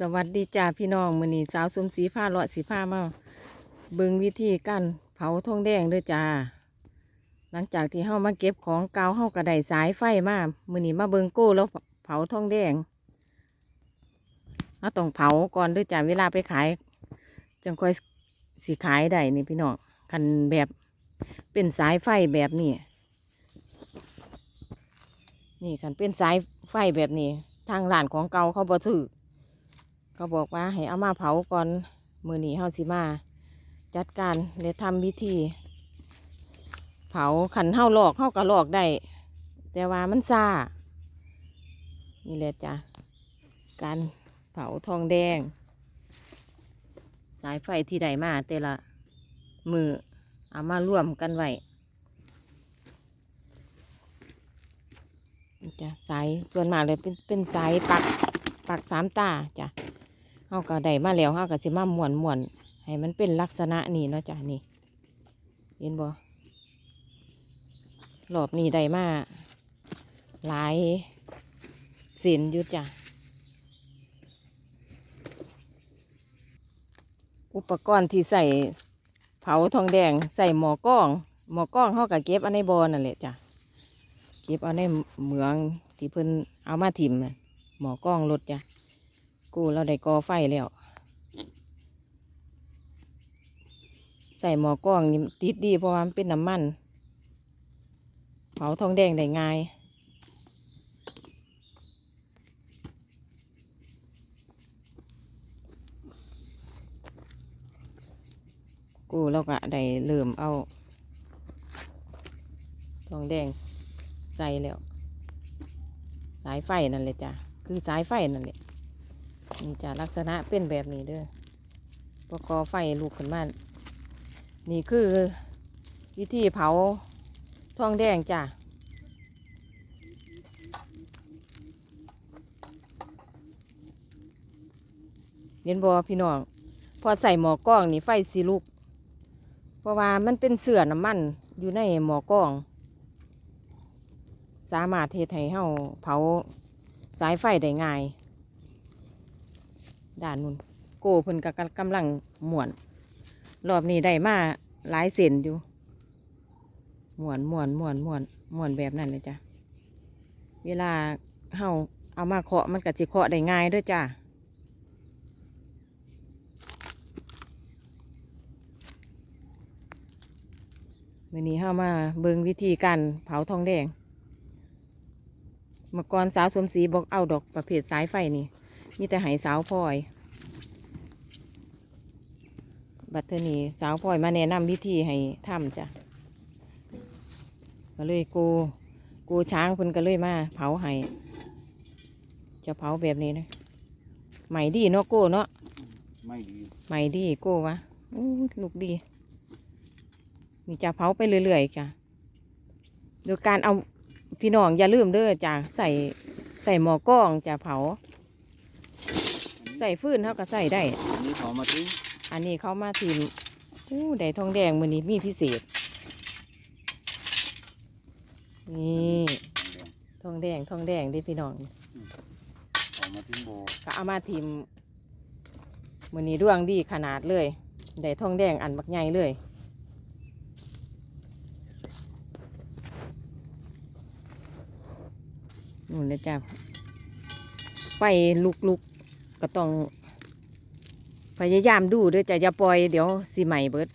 สวัสดีจ้าพี่น้องมือนี้สาวสมศรีผ้าเลาะสีผ้ามาเบิงวิธีการเผาทองแดงด้อจ้า หลังจากที่เฮามาเก็บของเก่าเฮาก็ไดสายไฟมามือนี้มาเบิงโก้แล้วเผาทองแดงเราต้องเผาก่อนด้อจ้าเวลาไปขายจังค่อยสิขายได้นี่พี่น้องคันแบบเป็นสายไฟแบบนี้นี่คันเป็นสายไฟแบบนี้ ทางร้านของเก่าเขาบ่ซื้อ เขาบอกว่าให้เอามาเผาก่อนมือหนีเฮาสิมา จัดการและทำวิธี เผาขันเฮาหลอกเฮาก็หลอกได้ แต่ว่ามันซานี่แหละจ้ะการเผาทองแดง สายไฟที่ใดมาแต่ละมือเอามาร่วมกันไว้จ้ะสายส่วนมากเลยเป็นเป็นสายปักปักสามตาจ้ะ เฮาก็ได้มาแล้วเฮาก็สิมาม่วนม่วนให้มันเป็นลักษณะนี้เนาะจ้ะนี่ เห็นบ่รอบนี้ได้มาหลายเส้นอยู่จ้ะอุปกรณ์ที่ใส่เผาทองแดงใส่หมอกล้อง หมอกล้องเฮาก็เก็บเอาในบอนั่นแหละจ้ะเก็บเอาในเหมืองที่เพิ่นเอามาถิ่มหมอกล้องรถจ้ะ กูเราได้ก่อไฟแล้ว ใส่หมอกล้องนี่ติดดีเพราะว่ามันเป็นน้ำมัน เผาทองแดงได้ง่าย กูเราก็ได้เริ่มเอา ทองแดงใส่แล้ว สายไฟนั่นเลยจ้ะ คือสายไฟนั่นแหละ นี่จะลักษณะเป็นแบบนี้เด้อประกอไฟลูกขึ้นมา นี่คือวิธีเผาทองแดงจ้ะเห็นบอพี่น้อง พอใส่หมอกล้องนี่ไฟสีลุกเพราะว่ามันเป็นเสื่อน้ำมันอยู่ในหมอกล้อง สามารถเทให้เฮาเผาสายไฟได้ง่าย ด้านนู้นโก้เพิ่นก็กำลังหมวน รอบนี้ได้มาหลายเส้นอยู่หมวนหมวนหมวนหมวนหมวนแบบนั้นเลยจ้ะเวลาเฮาเอามาเคาะมันก็จะเคาะได้ง่ายด้วยจ้ะวันนี้เฮามาเบิงวิธีการเผาทองแดงเมื่อก่อนสาวสมศรีบอกเอาดอกประเภทสายไฟนี่ มีแต่ไหสาวพลอย บัดเทอนี้สาวพลอยมาแนะนำวิธีให้ทำจ้ะก็เลยกูกูช้างเพิ่นก็เลยมา เผาให้จะเผาแบบนี้นะใหม่ดีเนาะโก้เนาะไม่ดีใหม่ดีโก้วะอู้ลูกดีนี่จะเผาไปเรื่อยๆจ้ะโดยการเอาพี่น้องอย่าลืมเด้อจ้ะใส่ใส่หม้อกล้องจะเผา ใส่ฟืนเขาก็ใส่ได้ อันนี้เขามาทิ้งอันนี้เขามาทีมอู้ได้ทองแดงมือนี้มีพิเศษ นี่ทองแดงทองแดงเดิพี่น้องเขามาทิ้งโบก็เอามาทีมมือนี้ดวงดีขนาดเลยได้ทองแดงอันบักใหญ่เลยนู่นเลยจ้ะไฟลุกๆ ก็ต้อง พยายามดูด้วยจะอย่าปล่อยเดี๋ยวสิใหม่เบิด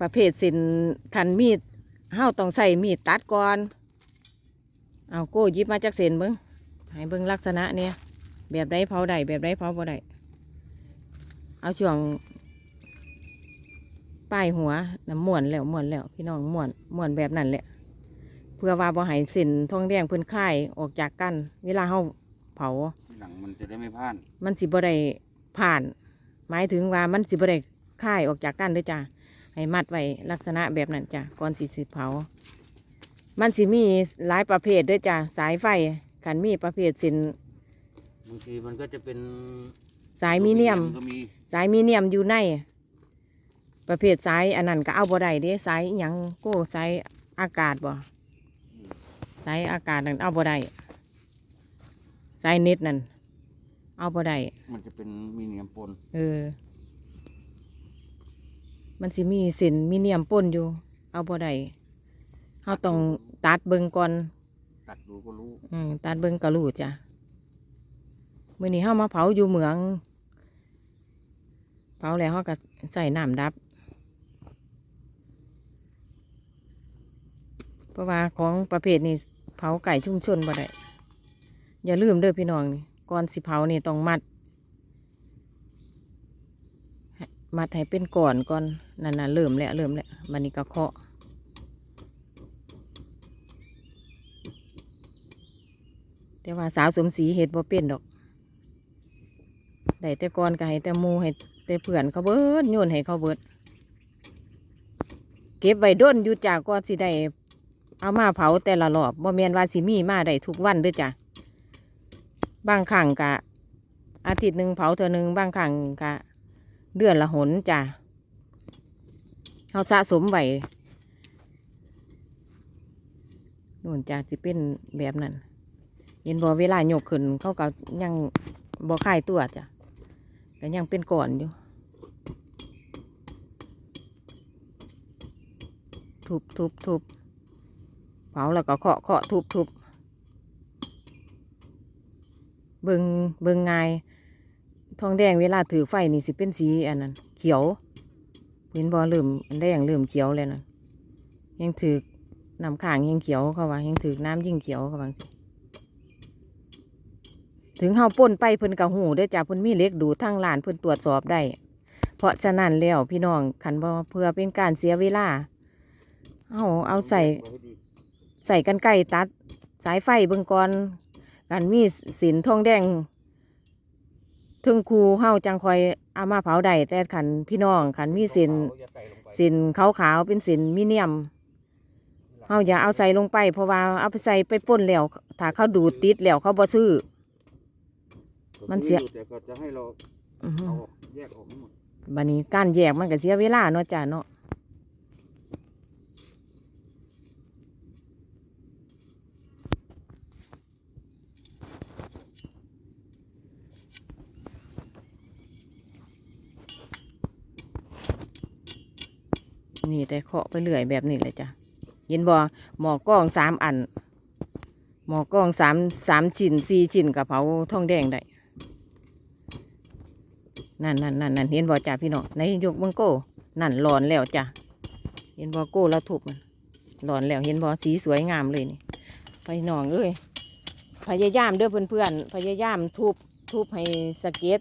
ประเภทสินคันมีดเฮาต้องใส่มีดตัดก่อน เอาโก้ยิบมาจากเส้นเบิ้งให้เบิ้งลักษณะเนี่ยแบบไดเผาได้แบบไดเผาบ่ได้เอาช่วงป้ายหัวน้ำม่วนแล้วม่วนแล้ว พี่น้องม่วนม่วนแบบนั้นแหละเพื่อว่าบ่ห้เส้นทองแดงเพิ่นคลายออกจากกัน เวลาเฮาเผา หลังมันจะได้ไม่พลาดมันสิบ่ได้ผ่าน หมายถึงว่ามันสิบ่ได้คายออกจากกันเด้วยจ้ะให้มัดไว้ลักษณะแบบนั้นจ้ะก่อนสิสิเผา มันสิมีหลายประเภทเด้วยจ้ะสายไฟขันมีประเภทสินบางทีมันก็จะเป็นสายมีเนียม ก็มีสายมีเนียมอยู่ใน ประเภทสายอันนั้นก็เอาบ่ได้เด้สายอิหยังโก้สายอากาศบ่สายอากาศนั่นเอาบ่ได้สายเน็ตนั่น เอาบ่ได้มันจะเป็นมีเนียมปนเออ มันสิมีเส้นมีเนียมป่นอยู่ เอาบ่ได้เฮาต้องตัดเบิ่งก่อน ตัดดูก็รู้อืมตัดเบิ่งก็รู้จ้ะมื้อนี้เฮามาเผาอยู่เหมือง เผาแล้วเฮาก็ใส่น้ำดับ เพราะว่าของประเภทนี้เผาไก่ชุมชนบ่ได้อย่าลืมเด้อพี่น้องนี่ ก่อนสิเผานี่ต้องมัด มัดให้เป็นก่อนก่อนนั่นน่ะเริ่มแล้วเริ่มแล้วมันนี้ก็เคาะแต่ว่าสาวสมศรีเห็ดบ่เป็นดอกได้แต่ก่อนก็ให้แต่มูให้แต่เพื่อนเขาเบิดโยนให้เขาเบิด เก็บไว้ด้นอยู่จากก็สิได้เอามาเผาแต่ละรอบบ่แม่นว่าสิมีมาได้ทุกวันเด้อจ้ะ บางครั้งกะ อาทิตย์หนึ่งเผาเท่านึงบางครั้งกะ เดือนละหนจ้ะเขาสะสมไว้นู่นจ้ะสิเป็นแบบนั้นเห็นบ่เวลาโยกขึ้นเขาก็ยังบ่คลายตัวจ้ะก็ยังเป็นก่อนอยู่ ทุบทุบทุบเผาแล้วก็เคาะเคาะทุบทุบ เบิงเบิงไงายทองแดงเวลาถือไฟนี่สิเป็นสีอันนั้นเขียวเห็นบ่เริ่มอันแดงเริ่มเขียวเลยนะยังถือน้ำข้างยังเขียวเขาว่ายังถือน้ำยิ่งเขียวเขาว่าถึงเฮาป่นไปเพิ่นกระหูเด้จ้าเพิ่นมีเล็กดูดทางลานเพิ่นตรวจสอบได้ เพราะฉะนั้นแล้วพี่น้องคันบ่เพื่อเป็นการเสียเวลาเฮาเอาใส่ให้ดีใส่กันไก่ตัด สายไฟเบิ่งก่อน กันมีสินทองแดงถึงคูเฮาจังคอยเอามาเผาได้แต่ขันพี่น้องขันมีสินเอาอย่าใส่ลงไปสินขาวๆเป็นสินมีเนียมเฮาอย่าเอาใส่ลงไปเพราะว่าเอาไปใส่ไปป่นแล้วถ้าเขาดูดติดแล้วเขาบ่ซื้อ มันเสีย แต่ก็จะให้เราอื้อหือเอาออกแยกออกให้หมด บันนี้การแยกมันก็เสียเวลาเนาะจ้ะเนาะ นี่แต่เคาะไปเรื่อยแบบนี้เลยจ้ะเห็นบ่หมอกล้องสามอัน หมอกล้องสามสามชิ้นสี่ชิ้นกับเผาทองแดงได้นั่นนั่นนั่นนั่นเห็นบ่จ้าพี่น้องในยกเบังโก้นั่นหลอนแล้วจ้ะเห็นบ่โก้แล้วทุบมันหลอนแล้วเห็นบ่สีสวยงามเลยนี่พี่น้องเอ้ยพยายามเด้อเพื่อนๆพยายามทุบทุบให้สเก็ต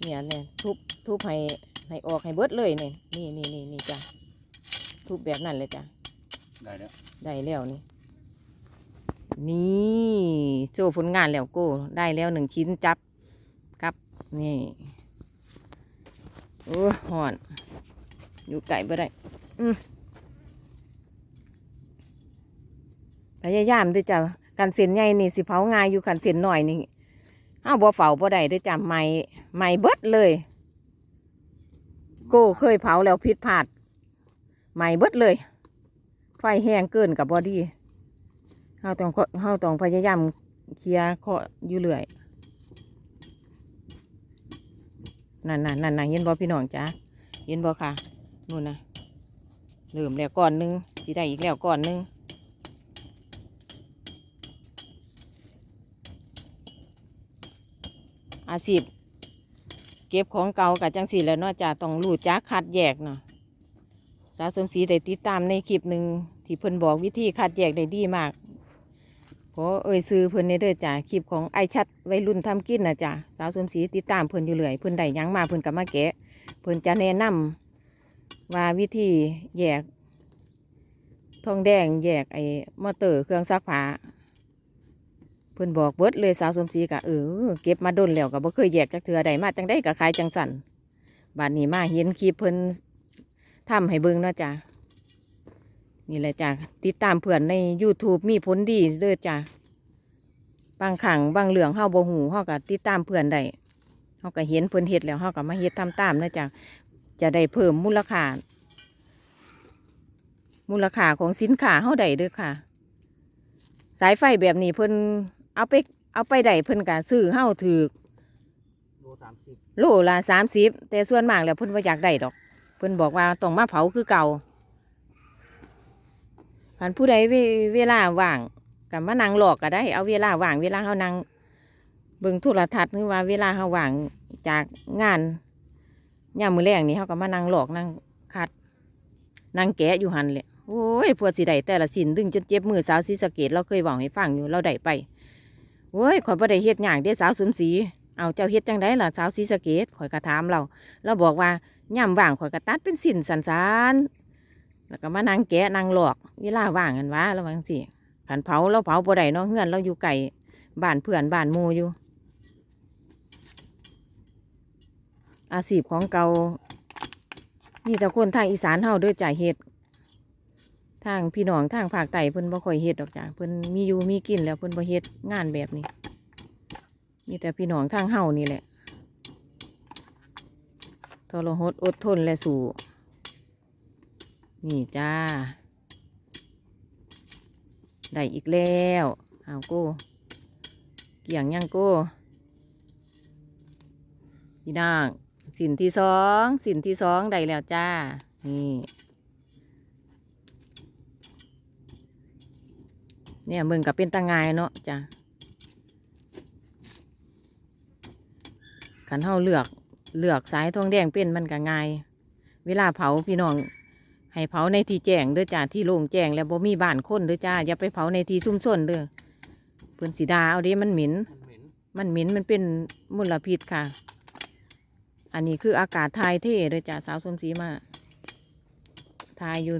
เนี่ยเนี่ยทุบทุบให้ ให้ออกให้เบิดเลยเนี่ยนี่นี่นี่นี่จ้ะทุบแบบนั้นเลยจ้ะได้แล้วได้แล้วนี่นี่โซ่ผลงานแล้วโก้ได้แล้วหนึ่งชิ้นจับกับนี่โอ้ยหอน อยู่ไก่บ่ได้อืมพยายามเด้วยจ้ะกันเส้นใหญ่นี่สิเผาง่ายอยู่กันเส้นหน่อยนี่อ้าวบ่เฝ้าบ่ได้เด้วยจ้ะไม่ไม่เบิดเลย โก้เคยเผาแล้วผิดพลาดไม่เบิดเลย ไฟแห้งเกินกับบอดี้เฮาต้องเคาะเฮาต้องพยายามเคลียร์เคาะอยู่เรื่อยนั่นน่ะนั่นน่ะเห็นบ่พี่น้องจ้าเห็นบ่ค่ะนู่นนะเริ่มแล้วก่อนหนึงสิได้อีกแล้วก่อนหนึงอาชีพ เก็บของเก่ากับจังสีแล้วเนาะจ้าต้องรู้จักคัดแยกเนาะสาวสมศรีได้ติดตามในคลิปหนึ่งที่เพิ่นบอกวิธีคัดแยกได้ดีมากขอเอ่ยซื้อเพิ่นในเด้อจ้าคลิปของไอชัดวัยรุ่นทำกินนะจ้าสาวสมศรีติดตามเพิ่นอยู่เรื่อยเพิ่นได้ยังมาเพิ่นก็มาแกะเพิ่นจะแนะนำว่าวิธีแยกทองแดงแยกไอ้มอเตอร์เครื่องซักผ้า เพิ่นบอกเบิดเลยสาวสมศรีกะเออเก็บมาดนแล้วก็บ่เคยแยกจักเทือใดมาจังได้ก็ขายจังสันบาดนี้มาเห็นคลิปเพิ่นทำให้เบิ่งเนาะจ้ะนี่แหละจ้ะติดตามเพื่อนใน YouTube มีผลดีเด้อจ้ะบางขังบางเหลืองเฮาบ่หูเฮาก็ติดตามเพื่อนได้เฮาก็เห็นเพิ่นเฮ็ดแล้วเฮาก็มาเฮ็ดทำตามเนาะจ้ะจะได้เพิ่มมูลค่ามูลค่าของสินค้าเฮาได้เด้อค่ะ สายไฟแบบนี้เพิ่น เอาไปเอาไปได้เพิ่นก็ซื้อเฮาถือโลละสามสิบแต่ส่วนมากแล้วเพิ่นว่าอยากได้ดอก เพิ่นบอกว่าต้องมาเผาคือเก่าคันผู้ใดเวเวลาว่างกับมานั่งหลอกก็ได้ เอาเวลาว่างเวลาเขานั่งเบิ่งโทรทัศน์หรือว่าเวลาเขาว่างจากงานยามมื้อแรงนี่เขาก็มานั่งหลอกนั่งคัดนั่งแกะอยู่หันแหละโอ้ยพวดสิได้แต่ละสินดึงจนเจ็บมือสาวศรีสะเกดเราเคยบอกให้ฟังอยู่เราได้ไป โอ้ยข่อยบ่ได้เฮ็ดหยังเด้สาวสุนศรีเอาเจ้าเฮ็ดจังไดล่ะสาวศรีสะเกดข่อยก็ถามเราเราบอกว่าย่ำว่างข่อยก็ตัดเป็นสินสันสานๆแล้วก็มานั่งแกะนั่งหลอกเวลาว่างกันวะระวังสิขันเผาเราเผาบ่ได้เนาะเฮือนเราอยู่ไก่บ้านเพื่อนบ้านหมูอยู่ อาชีพของเกานี่แต่คนทางอีสานเฮาเด้อจ่ายเฮ็ด ทางพี่น้องทางภาคใต้เพิ่นบ่ค่อยเฮ็ดดอกจ้ะเพิ่นมีอยู่มีกินแล้วเพิ่นบ่เฮ็ดงานแบบนี้มีแต่พี่น้องทางเฮานี่แหละทรหดอดทนและสู่นี่จ้า ได้อีกแล้วเอาโก้เกี่ยงยังโก้พี่นางสินที่สองสินที่สองได้แล้วจ้า นี่ เนี่ยมึงกับเป็นตางายเนาะจ้ะขันเฮาเลือกเลือกสายทองแดงเป็นมันก็ง่าย เวลาเผาพี่น้องให้เผาในที่แจ้งเด้อจ้าที่โล่งแจ้งแล้วบ่มีบ้านคนเด้อจ้าอย่าไปเผาในที่ซุ่มซ่นเด้อเพิ่อนสีดาเอาด้มันหม็นมันหม็นมันเหม็นมันเป็นมลพิษค่ะ อันนี้คืออากาศทายเทเด้อจ้าสาวสมศรีมาทายอยู่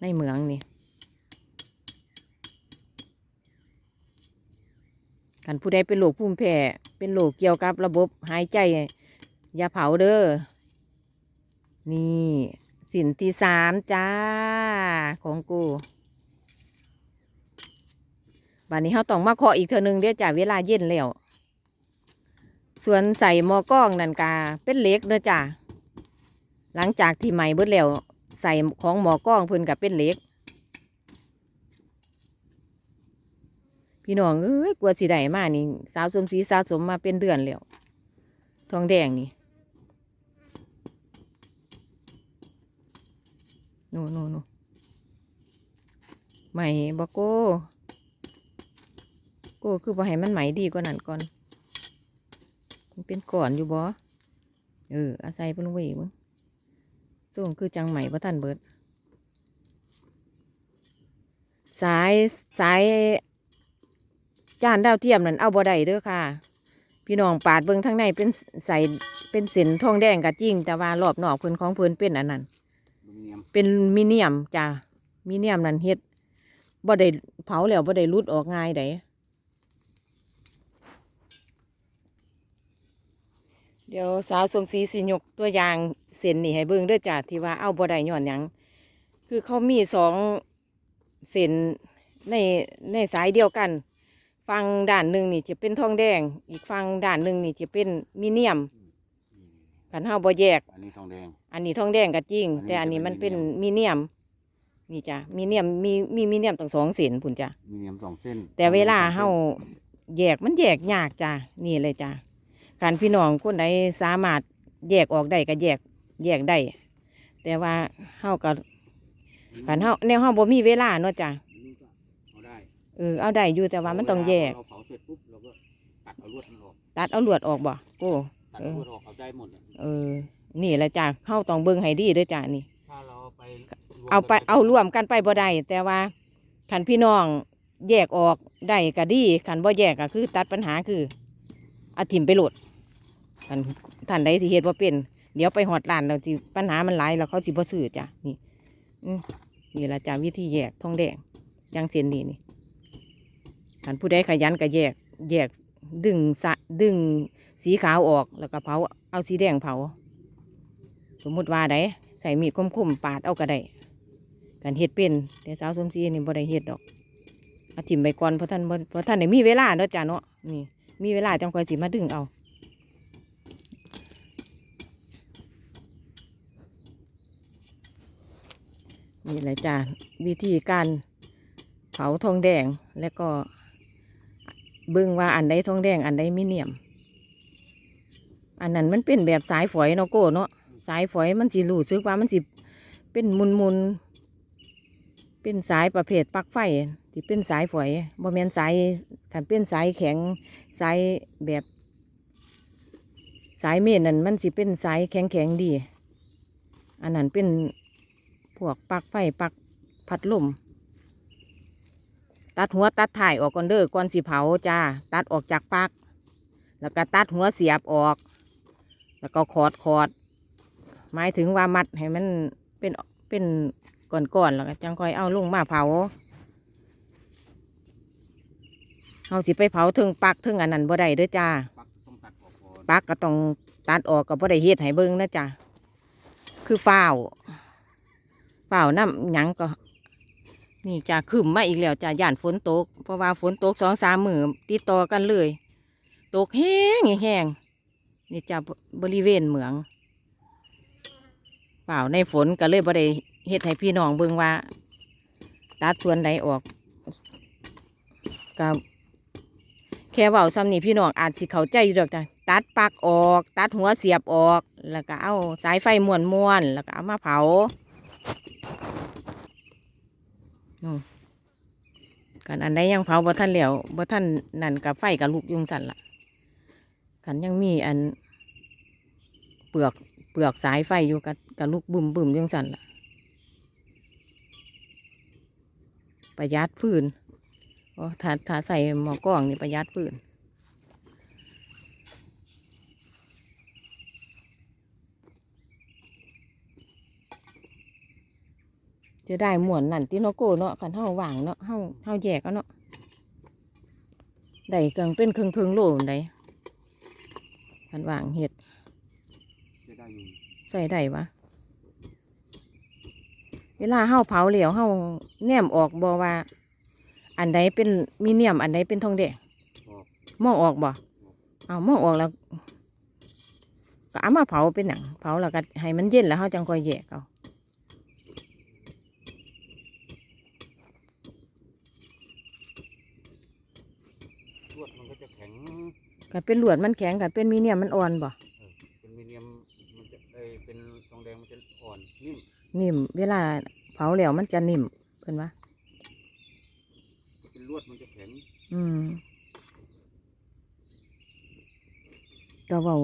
ในเหมืองนี่ กันผู้ใดเป็นโรคภูมิแพ้เป็นโรคเกี่ยวกับระบบหายใจอย่าเผาเด้อนี่สินที่สามจ้าของกูบัดนี้เขาต้องมาเคาะอีกเทอนึงเดี๋ยวจ้าเวลาเย็นแล้วส่วนใส่หมอกล้องนันกาเป็นเล็กเด้อจ้าหลังจากที่ใหม่เบิดแล้วใส่ของหมอกล้องเพิ่นกับเป็นเล็ก พี่น้องเอ้ยกลัวสิได้มานี่ สาวสมศรีสะสมมาเป็นเดือนแล้วทองแดงนี่โน่โน่โน่ไหม่บอกโก้โก้คือบ่ให้มันไหม่ดีกว่านั้นก่อนมันเป็นก่อนอยู่บ่เออ อาศัยเป็นเวยมึงส่งคือจังไหม่บ่ทันเบิด สายสาย จานดาวเทียมนั่นเอาบ่ได้เด้อค่ะ พี่น้องปาดเบิ่งทางในเป็นใสเป็นเส้นทองแดงก็จริง แต่ว่ารอบนอกเพิ่นของเพิ่นเป็นอันนั้นอลูมิเนียมเป็นมิเนียมจ้ะมิเนียมนั่นเฮ็ดบ่ได้เผาแล้วบ่ได้รุดออกง่ายไดเดี๋ยวสาวสมศรีสิยกตัวอย่างเส้นนี่ให้เบิ่งเด้อจ้ะที่ว่าเอาบ่ได้ย้อนหยังคือเขามีสองเส้นในในสายเดียวกัน ฝั่งด้านหนึ่งนี่จะเป็นทองแดง อีกฝั่งด้านหนึ่งนี่จะเป็นมิเนียมคันเฮาบ่แยก อันนี้ทองแดง อันนี้ทองแดงก็จริงอันนี้แต่อันนี้จะเป็นมันเป็นมิมีเนีเนียยมมนี่จ้ะมีเนียมมีมีมีเนียมตั้งสองเส้นพุ่นจ้ะมีเนียมสองเส้น แต่เวลาเฮาแยกมันแยกยากจ้ะนี่เลยจ้ะการพี่น้องคนใดสามารถแยกออกได้ก็แยกแยกได้แต่ว่าเฮาก็การเฮาแนวเฮาบ่มีเวลาเนาะจ้ะนี่ก็เอาได้เออเอาได้อยู่แต่ว่ามันต้องแยก เราเผาเสร็จปุ๊บเราก็ตัดเอาลวดมันออกตัดเอาลวดออกบ่โอ้ ตัดเออ ลวดออกเอาได้หมดอะเออ นี่แหละจ้ะเฮาต้องเบิ่งให้ดีเด้อจ้ะนี่ ถ้าเราไปเอาไปเอาร่วมกันไปบ่ได้แต่ว่าขันพี่น้องแยกออกได้ก็ดีขันบ่แยกก็คือตัดปัญหาคือเอาถิ่มไปโหลดขันท่านใดสิเฮ็ดว่าเป็น เดี๋ยวไปหอดร้านเราสิปัญหามันหลายแล้วเขาสิบ่ซื้อจ้ะนี่อืมนี่ละจ้ะวิธีแยกทองแดงอยังเส้นนี้นี่ ขันผู้ใดขยันก็แยก แยกดึงสะดึงสีขาวออกแล้วก็เผาเอาสีแดงเผา สมมุติว่าไดใส่มีดคมๆปาดเอาก็ได้การเฮ็ดเป็นแต่สาวสมศรีนี่บ่ได้เฮ็ดดอกอาถิ่มไปก่อนเพราะท่านเพราะท่านได้มีเวลาเนาะจ้ะเนาะนี่มีเวลาจังค่อยสิมาดึงเอานี่แหละจ้ะวิธีการเผาทองแดงแล้วก็ เบิ่งว่าอันใดทองแดงอันใดมิเนียม อันนั้นมันเป็นแบบสายฝอยเนาะโก้เนาะสายฝอยมันสิรู้สึกว่ามันสิเป็นมุนมุนเป็นสายประเภทปลั๊กไฟที่เป็นสายฝอยบ่แม่นสายคันเป็นสายแข็งสายแบบสายเมนนั่นมันสิเป็นสายแข็งแข็งดี อันนั้นเป็นพวกปลั๊กไฟปลั๊กพัดลม ตัดหัวตัดถ่ายออกก่อนเด้อก่อนสิเผาจ้า ตัดออกจากปลั๊กแล้วก็ตัดหัวเสียบออก แล้วก็ขอดขอด หมายถึงว่ามัดให้มันเป็นเป็นก่อนๆแล้วก็จังค่อยเอาลงมาเผาเอาสิไปเผาถึงปลั๊กถึงอันนั้นบ่ได้เด้อจ้าปักต้องตัดออกก่อนปลั๊กก็ต้องตัดออกก็บ่ได้เฮ็ดให้เบิ่งนะจ้ะคือฝ้าวฝ้าวน้ำหยังก็ นี่จ้ะขึ้นมาอีกแล้วจ้ะย่านฝนตก เพราะว่าฝนตกสองสามมือติดต่อกันเลย ตกแห้งแห้งนี่จ้ะบริเวณเหมืองเปล่าในฝนก็เลยบ่ได้เฮ็ดให้พี่น้องเบิ่งว่าตัดส่วนใดออกก็แค่เว้าซ้ำนี่พี่น้องอาจสิเข้าใจอยู่ดอกจ้ะตัดปักออก ตัดหัวเสียบออก แล้วก็เอาสายไฟม้วนม้วนแล้วก็เอามาเผา กันอันใดยังเผาบ่ท่านเหลวบ่ท่านนั่นกับไฟกับลูกยุงสั่นละกันยังมีอัน เปลือกเปลือกสายไฟอยู่กับกับลูกบุ่มบุ่มยุงสั่นละประหยัดฟืนโอ้ถ้าถ้าใส่หมอกล้องนี่ประหยัดฟืน จะได้หมวนนั่นที่โนโก้เนาะคันเฮาหว่างเนาะเฮาเฮาแยกเอาเนาะได้เกิงเป็นครึ่งครึ่งโลได้คันหว่างเห็ดจะได้อยู่ใส่ได้วะเวลาเฮาเผาเหลวเฮาแนมออกบ่ว่า อันใดเป็นมีเนียมอันใดเป็นทองแดงออกมองออกบ่เอามองออกแล้วก็เอามาเผาเป็นหนังเผาแล้วก็ให้มันเย็นแล้วเฮาจังค่อยแยกเอา วดมันก็จะแข็งก็เป็นลวดมันแข็งก็เป็นมีเนียมมันอ่อนบ่เป็นมีเนียมมันจะเอยเป็นทองแดงมันจะอ่อนนิ่มนิ่ม เวลาเผาแล้วมันจะนิ่มเพิ่นว่าเป็นลวดมันจะแข็ง อืมก็เว้า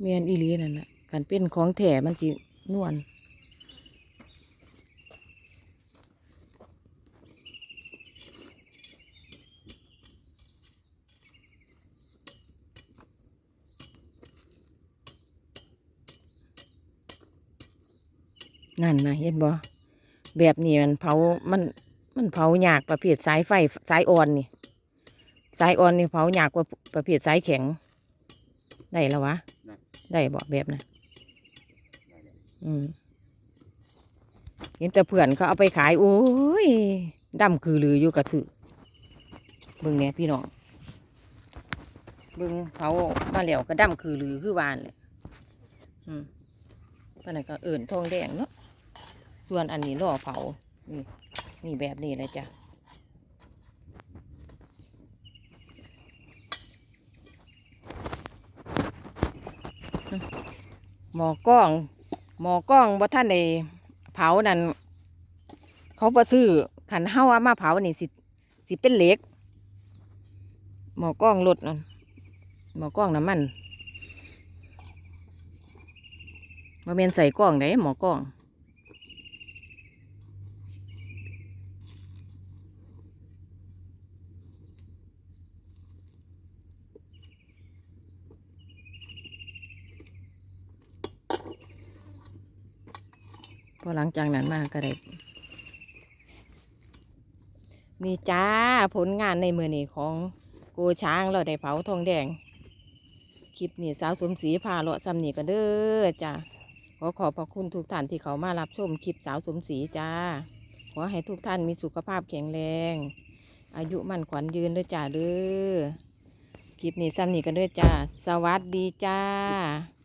เมียนอีหลีนั่นน่ะกันเป็นของแท้มันสินวล นั่นนะเห็นบ่แบบนี้มันเผามันมันเผายากประเภทสายไฟสายอ่อนนี่สายอ่อนนี่เผายากกว่าประเภทสายแข็ง ได้แล้ววะ ได้บอกแบบนะได้เลยอืมเห็นแต่เพื่อนเขาเอาไปขายโอ้ยดำคือลืออยู่กระสือเบิ่งเนี่ยพี่น้องเบิ่งเขามาแล้วก็ดำคือลือคือวานเลยอืมปานนั้นก็เอิ่นทองแดงเนาะ ส่วนอันนี้ล่อเผา นี่ นี่แบบนี้เลยจ้ะหมอกล้อง หมอกล้องบ่ท่านได้เผานั่นเขาบ่ซื้อขันเฮาอามาเผานี่สิสิเป็นเหล็ก หมอกล้องรถนั่นหมอกล้องน้ำมันมาเมนใส่กล้องไหนหมอกล้อง อหลังจากนั้นมาก็ได้นี่จ้าผลงานในมือนี่ของโกช้างเราได้เผาทองแดง คลิปนี้สาวสมศรีพาเลาะซ้ำนี่ก็เด้อจ้าขอขอบพระคุณทุกท่านที่เขามารับชมคลิปสาวสมศรีจ้า ขอให้ทุกท่านมีสุขภาพแข็งแรง อายุมั่นขวัญยืนเด้อจ้าเด้อคลิปนี้ซ้ำนี่ก็เด้อจ้า สวัสดีจ้า